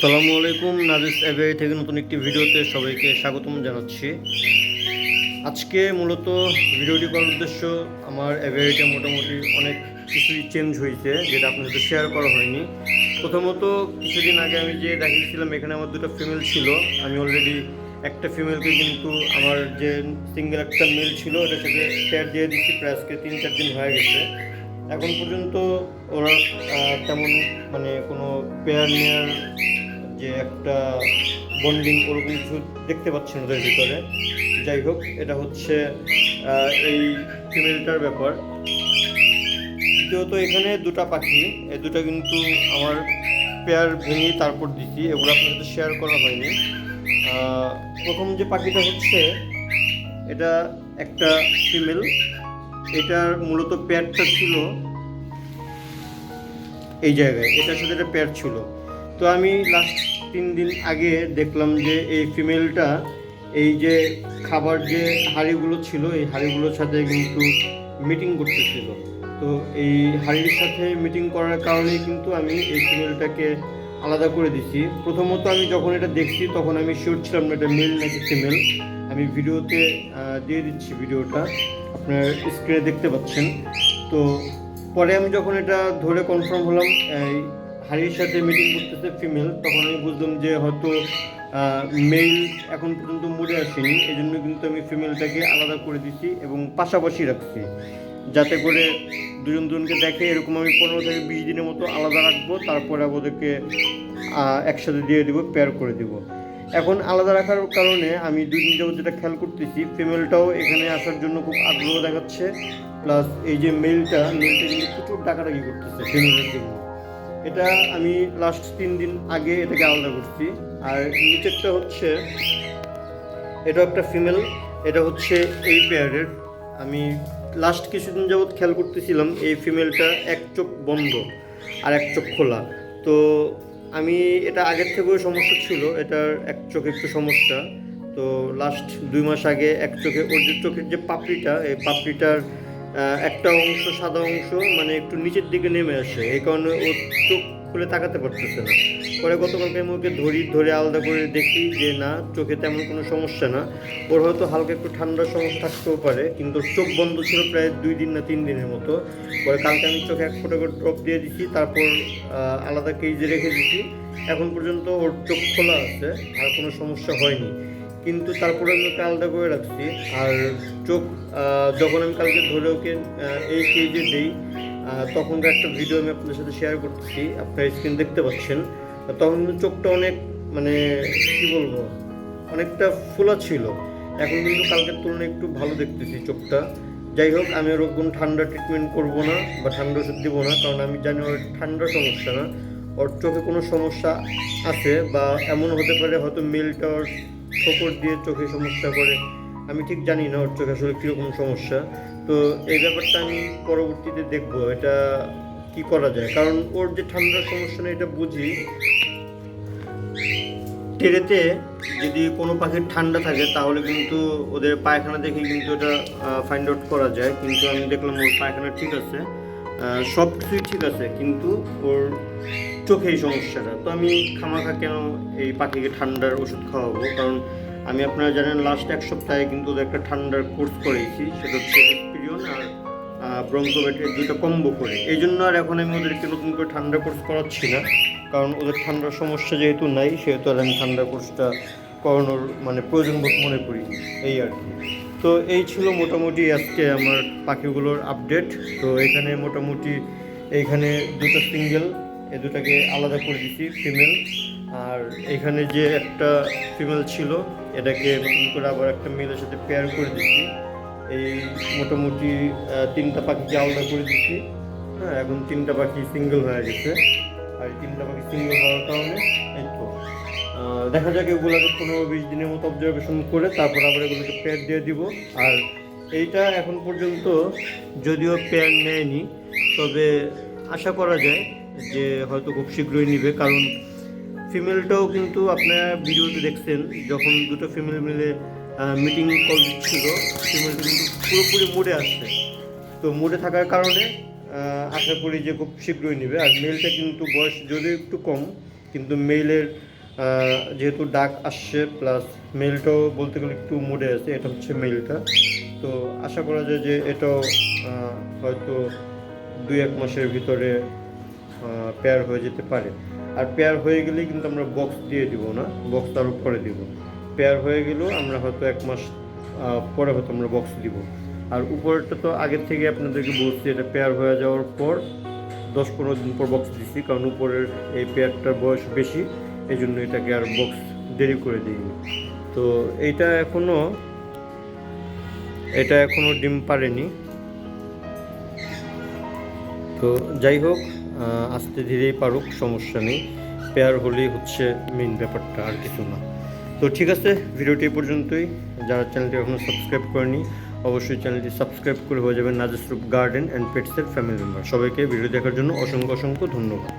আসসালামু আলাইকুম, নাজিস এভিআই থেকে নতুন একটি ভিডিওতে সবাইকে স্বাগতম জানাচ্ছি। আজকে মূলত ভিডিওটি করার উদ্দেশ্য আমার এভিআইটা মোটামুটি অনেক কিছুই চেঞ্জ হয়েছে, যেটা আপনার সাথে শেয়ার করা হয়নি। প্রথমত, কিছুদিন আগে আমি যে দেখিয়েছিলাম, এখানে আমার দুটো ফিমেল ছিল। আমি অলরেডি একটা ফিমেলকে কিন্তু আমার যে সিঙ্গেল একটা মেল ছিল ওটার সাথে শেয়ার দিয়ে দিচ্ছি প্রায় আজকে তিন চার দিন হয়ে গেছে। এখন পর্যন্ত ওরা তেমন মানে কোনো পেয়ার নেয়ার যে একটা বন্ডিং ওরকম কিছু দেখতে পাচ্ছেন ওদের ভিতরে। যাই হোক, এটা হচ্ছে এই ফিমেলটার ব্যাপার। দ্বিতীয়ত এখানে দুটো পাখি, এই দুটো কিন্তু আমার পেয়ার ভেঙে তারপর দিচ্ছি এগুলো আপনার সাথে শেয়ার করা হয়নি। প্রথম যে পাখিটা হচ্ছে, এটা একটা ফিমেল এটার মূলত পেয়ারটা ছিল এই জায়গায়, এটার সাথে একটা পেয়ার ছিল। তো আমি লাস্ট তিন দিন আগে দেখলাম যে এই ফিমেলটা এই যে খাবার যে হাঁড়িগুলো ছিল, এই হাঁড়িগুলোর সাথে কিন্তু মিটিং করতেছিল। তো এই হাঁড়ির সাথে মিটিং করার কারণেই কিন্তু আমি এই ফিমেলটাকে আলাদা করে দিছি। প্রথমত আমি যখন এটা দেখছি, তখন আমি শিওর ছিলাম না এটা মেল নাকি ফিমেল আমি ভিডিওতে দিয়ে দিচ্ছি ভিডিওটা। আপনার স্ক্রিনে দেখতে পাচ্ছেন। তো পরে আমি যখন এটা ধরে কনফার্ম হলাম হাড়ির সাথে মিটিং করতেছে ফিমেল তখন আমি বুঝলাম যে হয়তো মেল এখন পর্যন্ত মরে আসেনি এই জন্য কিন্তু আমি ফিমেলটাকে আলাদা করে দিছি এবং পাশাপাশি রাখছি। যাতে করে দুজন দুজনকে দেখে এরকম আমি পনেরো থেকে বিশ দিনের মতো আলাদা রাখব, তারপরে ওদেরকে একসাথে দিয়ে দিব পেয়ার করে দিব। এখন আলাদা রাখার কারণে আমি দুই দিন যেটা খেয়াল করতেছি ফিমেলটাও এখানে আসার জন্য খুব আগ্রহ দেখাচ্ছে প্লাস এই যে মেলটা মেলটা কিন্তু প্রচুর ডাকাডাকি করতেছে ফিমেলের জন্য। এটা আমি লাস্ট তিন দিন আগে এটাকে আলাদা করছি। আর নিচেরটা হচ্ছে এটা একটা ফিমেল এটা হচ্ছে এই পেয়ারের আমি লাস্ট কিছুদিন যাবৎ খেয়াল করতেছিলাম, এই ফিমেলটা এক চোখ বন্ধ আর এক চোখ খোলা। তো আমি এটা আগের থেকেও সমস্যা ছিল, এটার এক চোখে একটু সমস্যা। তো লাস্ট দুই মাস আগে এক চোখে, ওর যে চোখের যে পাপড়িটা, এই পাপড়িটার একটা অংশ সাদা অংশ মানে একটু নিচের দিকে নেমে আসে। এই কারণে ও চোখ খুলে তাকাতে পারতেছে না। পরে গতকালকে আমি ওকে ধরি, ধরে আলাদা করে দেখি যে, না, চোখে তেমন কোনো সমস্যা না। ওর হয়তো হালকা একটু ঠান্ডার সমস্যা থাকতেও পারে, কিন্তু চোখ বন্ধ ছিল প্রায় দুই দিন না তিন দিনের মতো। পরে কালকে আমি চোখে এক ফোটা করে ড্রপ দিয়ে দিচ্ছি তারপর আলাদা কেজে রেখে দিছি। এখন পর্যন্ত ওর চোখ খোলা আছে, আর কোনো সমস্যা হয়নি। কিন্তু তারপরে আমি ওকে আলাদা করে রাখছি। আর চোখ যখন আমি কালকে ধরে ওকে এই কেজে দিই তখনকার একটা ভিডিও আমি আপনাদের সাথে শেয়ার করতেছি, আপনার স্ক্রিন দেখতে পাচ্ছেন, তখন কিন্তু চোখটা অনেক মানে কি বলব, অনেকটা ফোলা ছিল। এখন কিন্তু কালকের তুলনায় একটু ভালো দেখতেছি চোখটা। যাই হোক, আমি ওর কোনো ঠান্ডা ট্রিটমেন্ট করব না, বা ঠান্ডা ওষুধ দেবো না, কারণ আমি জানি ওর ঠান্ডা সমস্যা না। ওর চোখে কোনো সমস্যা আছে, বা এমন হতে পারে হয়তো মেলটা ওর ঠোকর দিয়ে চোখে সমস্যা করে। আমি ঠিক জানি না ওর চোখে আসলে কীরকম সমস্যা। তো এই ব্যাপারটা আমি পরবর্তীতে দেখব, এটা কি করা যায়? কারণ ওর যে ঠান্ডার সমস্যা নেই, এটা বুঝি। টেরেতে যদি কোনো পাখির ঠান্ডা থাকে, তাহলে কিন্তু ওদের পায়খানা দেখে কিন্তু এটা ফাইন্ড আউট করা যায়। কিন্তু আমি দেখলাম ওর পায়খানা ঠিক আছে। সব কিছুই ঠিক আছে, কিন্তু ওর চোখেই সমস্যাটা। তো আমি খামাখা কেন এই পাখিকে ঠান্ডার ওষুধ খাওয়াবো? কারণ আমি আপনারা জানেন লাস্ট এক সপ্তাহে কিন্তু একটা ঠান্ডার কোর্স করেছি। সেটা হচ্ছে এক্সপিরিয়ন আর ব্রঙ্কোবেটের দুটো কম্বো করে। এই জন্য আর এখন আমি ওদেরকে নতুন করে ঠান্ডা কোর্স করাচ্ছি না। কারণ ওদের ঠান্ডার সমস্যা যেহেতু নাই, সেহেতু আর আমি ঠান্ডা কোর্সটা করানোর মানে প্রয়োজন বোধ মনে করি। এই আর কি। তো এই ছিল মোটামুটি আজকে আমার পাখিগুলোর আপডেট তো এখানে মোটামুটি এইখানে দুটো সিঙ্গেল এ দুটাকে আলাদা করে দিচ্ছি ফিমেল আর এখানে যে একটা ফিমেল ছিল, এটাকে নতুন করে আবার একটা মেলের সাথে পেয়ার করে দিচ্ছি এই মোটামুটি তিনটা পাখিকে আলাদা করে দিচ্ছি হ্যাঁ এখন তিনটা পাখি সিঙ্গেল হয়ে গেছে। আর তিনটা পাখি সিঙ্গেল হওয়ার কারণে, এই তো। দেখা যাক এগুলোকে পনেরো বিশ দিনের মতো অবজারভেশন করে তারপর আবার এগুলোকে পেয়ার দিয়ে দিব। আর এইটা এখন পর্যন্ত যদিও পেয়ার নেয়নি, তবে আশা করা যায় যে হয়তো খুব শীঘ্রই নিবে, কারণ ফিমেলটাও কিন্তু আপনারা ভিডিওতে দেখছেন, যখন দুটো ফিমেল মিলে মিটিং কল দিচ্ছিল ফিমেলটা কিন্তু পুরোপুরি মোড়ে আসছে। তো মোড়ে থাকার কারণে আশা করি যে খুব শীঘ্রই নেবে। আর মেলটা কিন্তু বয়স যদিও একটু কম, কিন্তু মেলের যেহেতু ডাক আসছে প্লাস মেলটাও বলতে গেলে একটু মোড়ে আছে, এটা হচ্ছে মেলটা তো আশা করা যায় যে এটাও হয়তো দুই এক মাসের ভিতরে পেয়ার হয়ে যেতে পারে। আর পেয়ার হয়ে গেলেই কিন্তু আমরা বক্স দিয়ে দিব না বক্স তার উপরে দিব। পেয়ার হয়ে গেলেও আমরা হয়তো এক মাস পরে হয়তো আমরা বক্স দিব। আর উপরেরটা তো আগের থেকে আপনাদেরকে বলছি, এটা পেয়ার হয়ে যাওয়ার পর দশ পনেরো দিন পর বক্স দিচ্ছি কারণ উপরের এই পেয়ারটার বয়স বেশি এই জন্য এটাকে আর বক্স দেরি করে দিইনি। তো এইটা এখনও এটা এখনও ডিম পারেনি তো যাই হোক আস্তে ধীরেই পারুক, সমস্যা নেই। পেয়ার হলেই হচ্ছে মেইন ব্যাপারটা, আর কিছু না। তো ঠিক আছে, ভিডিওটি পর্যন্তই। যারা চ্যানেলটি এখনও সাবস্ক্রাইব করেনি, অবশ্যই চ্যানেলটি সাবস্ক্রাইব করে হয়ে যাবেন নাজেসরূপ গার্ডেন অ্যান্ড পেটসের ফ্যামিলি মেম্বার সবাইকে ভিডিও দেখার জন্য অসংখ্য অসংখ্য ধন্যবাদ।